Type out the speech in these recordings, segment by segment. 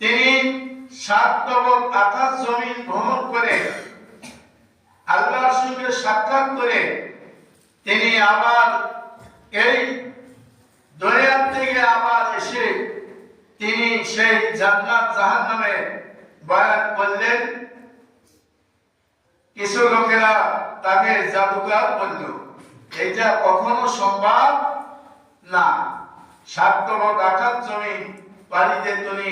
তিনি সাত তবক আকাশ জমিন ভ্রমণ করে আল্লাহর সঙ্গে সাক্ষাৎ করে তিনি আবার এই দুনিয়ার থেকে আবার এসে তিনি সেই জান্নাত জাহান্নামে বয়ান করলেন। কিছু লোকেরা তাকে জাদুকার বলল এটা কখনো সম্ভব? না সাততম ডাকাত জমি, বাড়িতে তুমি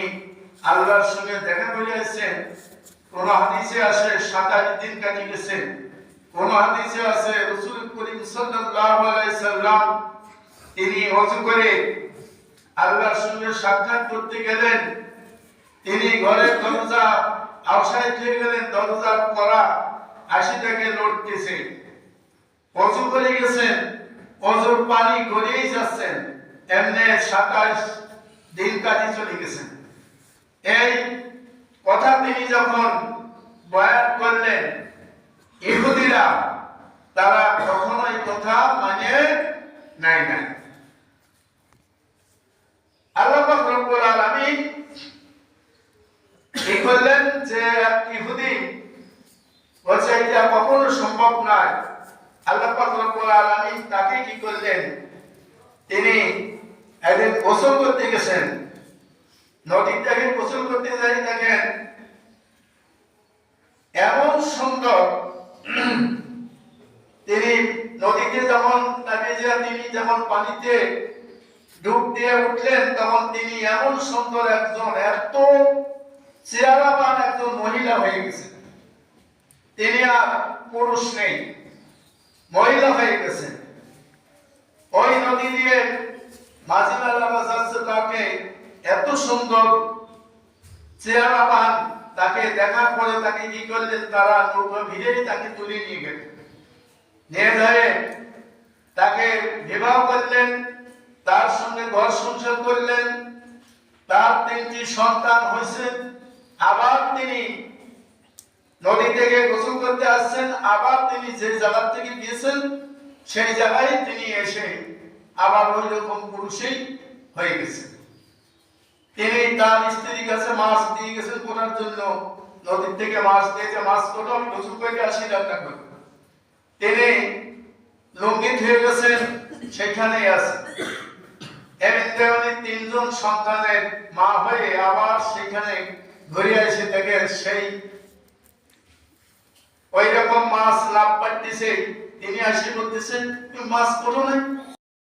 আল্লাহর সঙ্গে দেখা করে এসেছেন কোন হাদিসে আছে সাতাশ দিন কাটি গেছেন। কোন হাদিসে আছে রসুল করিম সাল্লাল্লাহু আলাইহি সাল্লাম তিনি অজু করে আল্লাহর সঙ্গে সাক্ষাৎ করতে গেলেন। তিনি ঘরের দরজা আউসাই থেকে গেলেন, দরজা করা আশি থেকে লড়তেছে অজু করে গেছেন। অজুর পানি গড়িয়েই যাচ্ছেন এমনি সাতাশ দিন কাজে চলে গেছেন। এই কথা তিনি যখন বয়ান করলেন, ইহুদিরা তারা কখনোই কথা মানে নাই নাই। আল্লাহ রব্বুল আলামিন কি করলেন যে ইহুদি বলছে, এটা কখনো সম্ভব নয়। আল্লাহ পাক রব্বুল তাকে কি করলেন? তিনি একদিন গোসল করতে গেছেন। নদীর থেকে গোসল করতে যাই দেখেন এমন সুন্দর তিনি নদীতে যখন নামে যে তিনি যেমন পানিতে ডুব দিয়ে উঠলেন, তখন তিনি এমন সুন্দর একজন, এত চেহারাবান একজন মহিলা হয়ে গেছেন। তিনি আর পুরুষ নেই। মহিলা হয়ে গেছেন ওই নদী দিয়ে মাঝি মাল্লা যাচ্ছে তাকে এত সুন্দর চেহারাবান তাকে দেখার পরে তাকে কি করলেন তারা নৌকা ভিড়েই তাকে তুলে নিয়ে গেলেন নিয়ে ধরে তাকে বিবাহ করলেন, তার সঙ্গে ঘর সংসার করলেন, তার তিনটি সন্তান হয়েছে। আবার তিনি নদী থেকে গোসল করতে আসছেন, আবার তিনি যে জায়গা থেকে গিয়েছেন, সেই জায়গায় তিনি এসে আবার ওই রকম পুরুষই হয়ে গেছেন। তিনি তার স্ত্রীর কাছে মাছ দিয়ে গেছেন করার জন্য। নদীর থেকে মাছ দিয়েছে, মাছ কোটো আমি গোসল করে আসি, রান্না করি তিনি লঙ্গি ধুয়ে গেছেন, সেখানেই আছে। এমনিতে উনি তিনজন সন্তানের মা হয়ে আবার সেখানে ঘুরে এসে দেখে সেই ওই রকম মাছ লাভ পাইতেছে তিনি আসি বলতেছেন তুমি মাছ করো নাই?